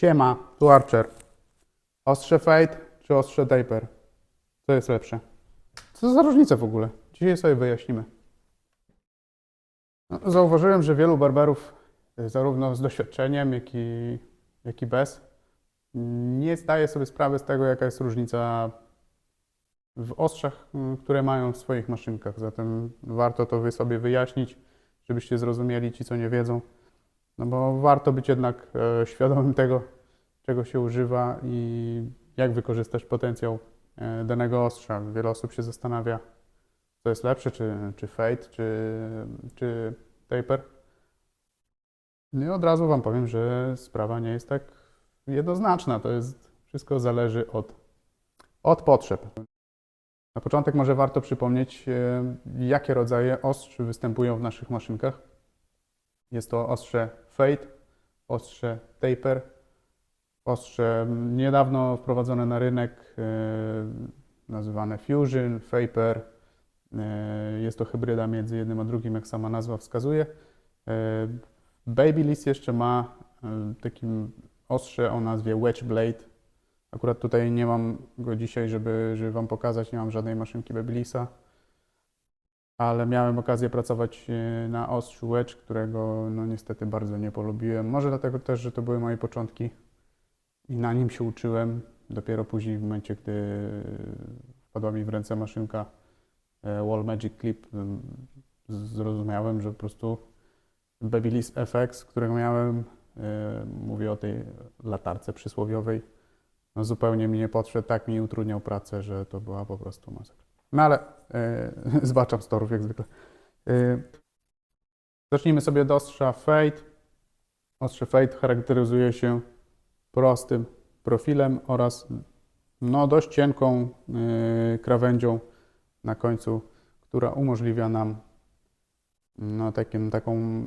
Siema, tu Archer. Ostrze Fade czy ostrze Taper? Co jest lepsze? Co za różnica w ogóle? Dzisiaj sobie wyjaśnimy. No, zauważyłem, że wielu barberów, y, zarówno z doświadczeniem, jak i, jak i bez, nie zdaje sobie sprawy z tego, jaka jest różnica w ostrzach, y, które mają w swoich maszynkach. Zatem warto to wy sobie wyjaśnić, żebyście zrozumieli ci, co nie wiedzą. No bo warto być jednak e, świadomym tego, czego się używa i jak wykorzystać potencjał e, danego ostrza. Wiele osób się zastanawia, co jest lepsze, czy, czy fade, czy, czy taper. No i od razu Wam powiem, że sprawa nie jest tak jednoznaczna. To jest, wszystko zależy od, od potrzeb. Na początek może warto przypomnieć, e, jakie rodzaje ostrz występują w naszych maszynkach. Jest to ostrze fade, ostrze taper, ostrze niedawno wprowadzone na rynek, e, nazywane Fusion, Vapor. E, Jest to hybryda między jednym a drugim, jak sama nazwa wskazuje. E, Babyliss jeszcze ma takim ostrze o nazwie Wedge Blade. Akurat tutaj nie mam go dzisiaj, żeby, żeby Wam pokazać, nie mam żadnej maszynki Babylissa ale miałem okazję pracować e, na ostrzu Wedge, którego no niestety bardzo nie polubiłem. Może dlatego też, że to były moje początki i na nim się uczyłem. Dopiero później w momencie, gdy wpadła mi w ręce maszynka e, Wall Magic Clip, m, zrozumiałem, że po prostu Babyliss FX, którego miałem, e, mówię o tej latarce przysłowiowej, no zupełnie mi nie podszedł, tak mi utrudniał pracę, że to była po prostu masakra. No ale e, zbaczam z torów jak zwykle. E, zacznijmy sobie od ostrza Fade. Ostrze Fade charakteryzuje się prostym profilem oraz no, dość cienką e, krawędzią na końcu, która umożliwia nam no, taką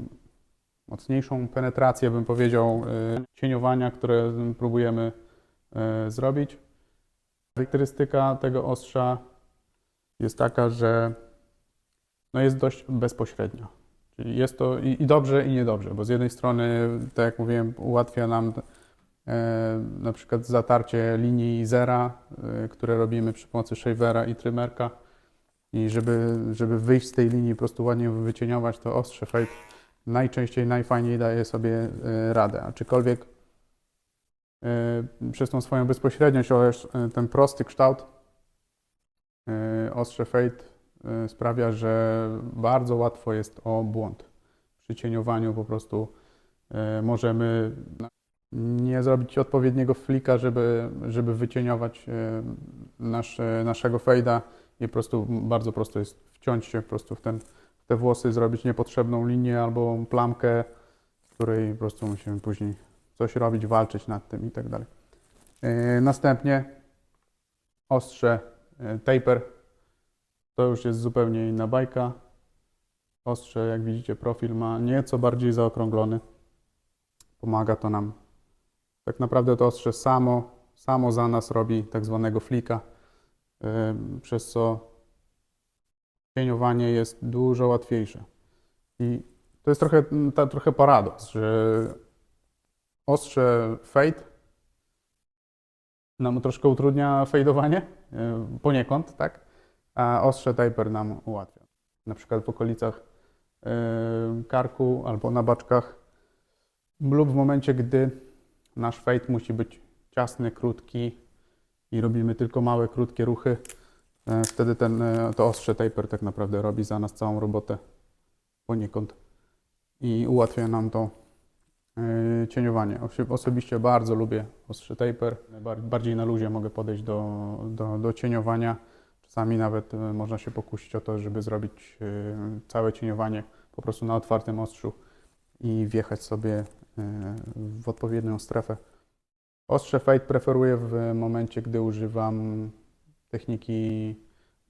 mocniejszą penetrację, bym powiedział, e, cieniowania, które próbujemy e, zrobić. Charakterystyka tego ostrza jest taka, że no jest dość bezpośrednia. Czyli jest to i, i dobrze, i niedobrze, bo z jednej strony, tak jak mówiłem, ułatwia nam e, na przykład zatarcie linii zera, e, które robimy przy pomocy shavera i trymerka. I żeby, żeby wyjść z tej linii, po prostu ładnie wycieniować, to ostrze fade najczęściej, najfajniej daje sobie e, radę. Aczkolwiek e, przez tą swoją bezpośredniość oraz e, ten prosty kształt, ostrze fade e, sprawia, że bardzo łatwo jest o błąd. Przy cieniowaniu po prostu e, możemy nie zrobić odpowiedniego flika, żeby, żeby wycieniować e, nasze, naszego fejda i po prostu bardzo prosto jest wciąć się po prostu w, ten, w te włosy, zrobić niepotrzebną linię albo plamkę, w której po prostu musimy później coś robić, walczyć nad tym i tak dalej. E, Następnie ostrze e, taper. To już jest zupełnie inna bajka. Ostrze, jak widzicie, profil ma nieco bardziej zaokrąglony. Pomaga to nam. Tak naprawdę to ostrze samo, samo za nas robi tak zwanego flika, ym, przez co cieniowanie jest dużo łatwiejsze. I to jest trochę, ta, trochę paradoks, że ostrze fade nam troszkę utrudnia fejdowanie, poniekąd, tak? A ostrze taper nam ułatwia. Na przykład w okolicach y, karku albo na baczkach lub w momencie, gdy nasz fade musi być ciasny, krótki i robimy tylko małe, krótkie ruchy, y, wtedy ten, y, to ostrze taper tak naprawdę robi za nas całą robotę poniekąd i ułatwia nam to y, cieniowanie. Osi- Osobiście bardzo lubię ostrze taper. Bar- Bardziej na luzie mogę podejść do, do, do cieniowania. Czasami nawet y, można się pokusić o to, żeby zrobić y, całe cieniowanie po prostu na otwartym ostrzu i wjechać sobie w odpowiednią strefę. Ostrze fade preferuję w momencie, gdy używam techniki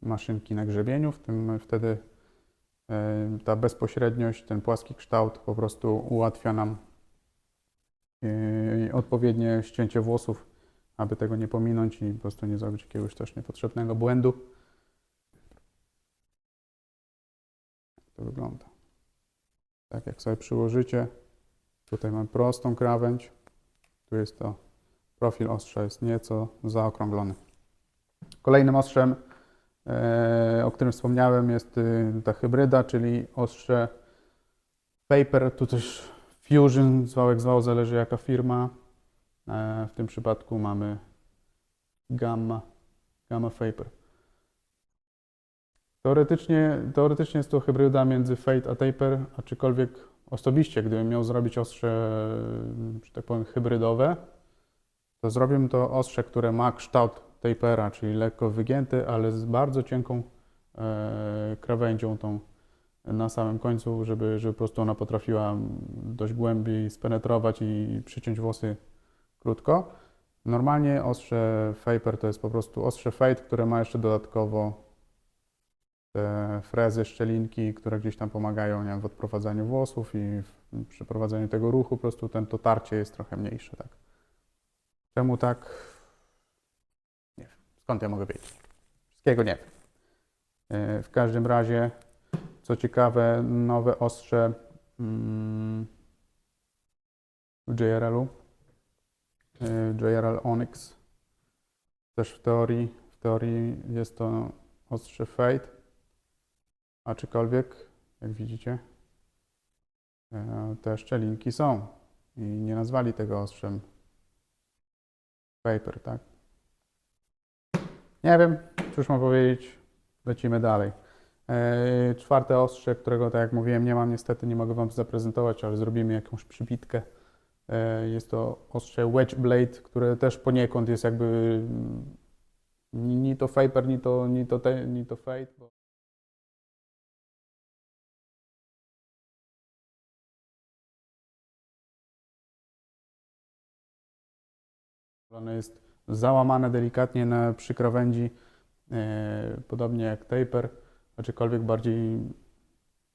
maszynki na grzebieniu. W tym wtedy ta bezpośredniość, ten płaski kształt po prostu ułatwia nam y, odpowiednie ścięcie włosów, aby tego nie pominąć i po prostu nie zrobić jakiegoś też niepotrzebnego błędu. Jak to wygląda? Tak jak sobie przyłożycie, tutaj mam prostą krawędź, Tu jest to, profil ostrza jest nieco zaokrąglony. Kolejnym ostrzem, e, o którym wspomniałem, jest y, ta hybryda, czyli ostrze Paper, tu też Fusion, zwał jak zwał, zależy jaka firma. E, w tym przypadku mamy Gamma, Gamma Vapor. Teoretycznie, teoretycznie jest to hybryda między Fate a Taper, aczkolwiek osobiście, gdybym miał zrobić ostrze, że tak powiem, hybrydowe, to zrobię to ostrze, które ma kształt Tapera, czyli lekko wygięty, ale z bardzo cienką e, krawędzią tą na samym końcu, żeby, żeby po prostu ona potrafiła dość głębiej spenetrować i przyciąć włosy krótko. Normalnie ostrze Faper to jest po prostu ostrze Fate, które ma jeszcze dodatkowo te frezy, szczelinki, które gdzieś tam pomagają nie wiem, w odprowadzaniu włosów i w przeprowadzeniu tego ruchu. Po prostu ten, to tarcie jest trochę mniejsze. Tak. Czemu tak? Nie wiem. Skąd ja mogę wiedzieć? Wszystkiego nie wiem. E, W każdym razie, co ciekawe, nowe ostrze mm, w JRL-u, e, JRL Onyx, też w teorii, w teorii jest to ostrze Fate, aczkolwiek, jak widzicie, e, te szczelinki są i nie nazwali tego ostrzem Paper, tak? Nie wiem, cóż mam powiedzieć, lecimy dalej. E, Czwarte ostrze, którego, tak jak mówiłem, nie mam niestety, nie mogę Wam zaprezentować, ale zrobimy jakąś przybitkę. E, Jest to ostrze Wedge Blade, które też poniekąd jest jakby mm, ni, to Faper, ni to, ni to, te, ni to Fate. Bo... Ono jest załamane delikatnie na przy krawędzi, e, podobnie jak taper, aczkolwiek bardziej,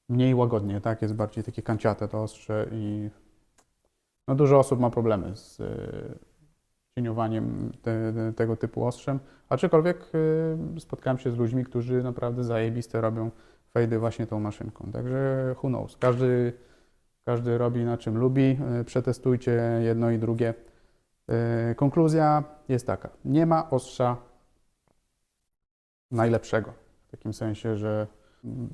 mniej łagodnie, tak? Jest bardziej takie kanciate to ostrze i no dużo osób ma problemy z e, cieniowaniem te, te, tego typu ostrzem, aczkolwiek e, spotkałem się z ludźmi, którzy naprawdę zajebiste robią fejdy właśnie tą maszynką, także who knows, każdy, każdy robi na czym lubi, E, przetestujcie jedno i drugie. Konkluzja jest taka: nie ma ostrza najlepszego. W takim sensie, że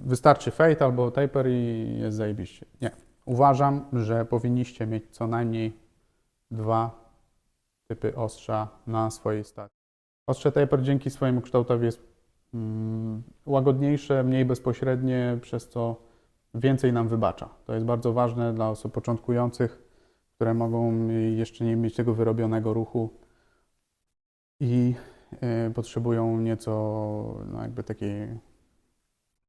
wystarczy fade albo taper i jest zajebiście. Nie. Uważam, że powinniście mieć co najmniej dwa typy ostrza na swojej stacji. Ostrze taper dzięki swojemu kształtowi jest mm, łagodniejsze, mniej bezpośrednie, przez co więcej nam wybacza. To jest bardzo ważne dla osób początkujących które mogą jeszcze nie mieć tego wyrobionego ruchu i potrzebują nieco no jakby takiej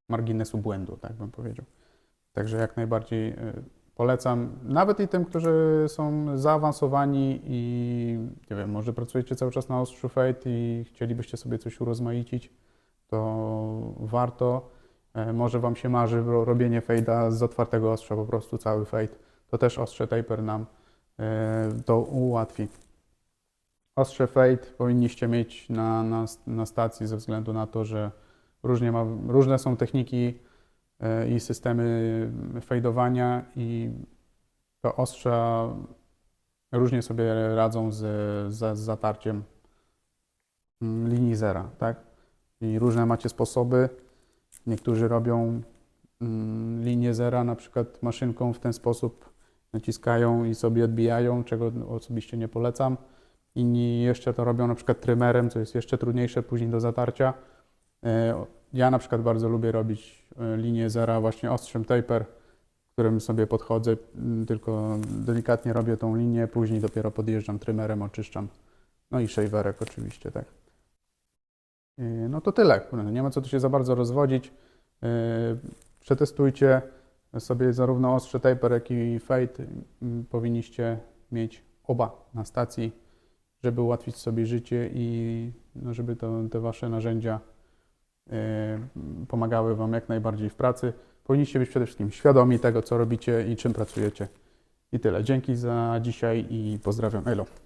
marginesu błędu, tak bym powiedział. Także jak najbardziej y, polecam, nawet i tym, którzy są zaawansowani i nie wiem, może pracujecie cały czas na ostrzu fade i chcielibyście sobie coś urozmaicić, to warto. E, Może Wam się marzy ro- robienie fade'a z otwartego ostrza, po prostu cały fade to też ostrze taper nam e, to ułatwi. Ostrze fade powinniście mieć na, na, na stacji ze względu na to, że różnie, ma, różne są techniki e, i systemy fejdowania i to ostrza różnie sobie radzą z, z, z zatarciem mm, linii zera, tak? I różne macie sposoby. Niektórzy robią mm, linię zera na przykład maszynką w ten sposób naciskają i sobie odbijają, czego osobiście nie polecam. Inni jeszcze to robią na przykład trymerem, co jest jeszcze trudniejsze później do zatarcia. E, Ja na przykład bardzo lubię robić e, linię zera właśnie ostrzem taper, którym sobie podchodzę, m, tylko delikatnie robię tą linię, później dopiero podjeżdżam trymerem, oczyszczam. No i shaverek oczywiście, tak. E, No to tyle. Nie ma co tu się za bardzo rozwodzić. Przetestujcie sobie zarówno ostrze taper, jak i fade. Mm, Powinniście mieć oba na stacji, żeby ułatwić sobie życie i no, żeby to, te wasze narzędzia e, pomagały wam jak najbardziej w pracy. Powinniście być przede wszystkim świadomi tego, co robicie i czym pracujecie. I tyle. Dzięki za dzisiaj i pozdrawiam. Elo.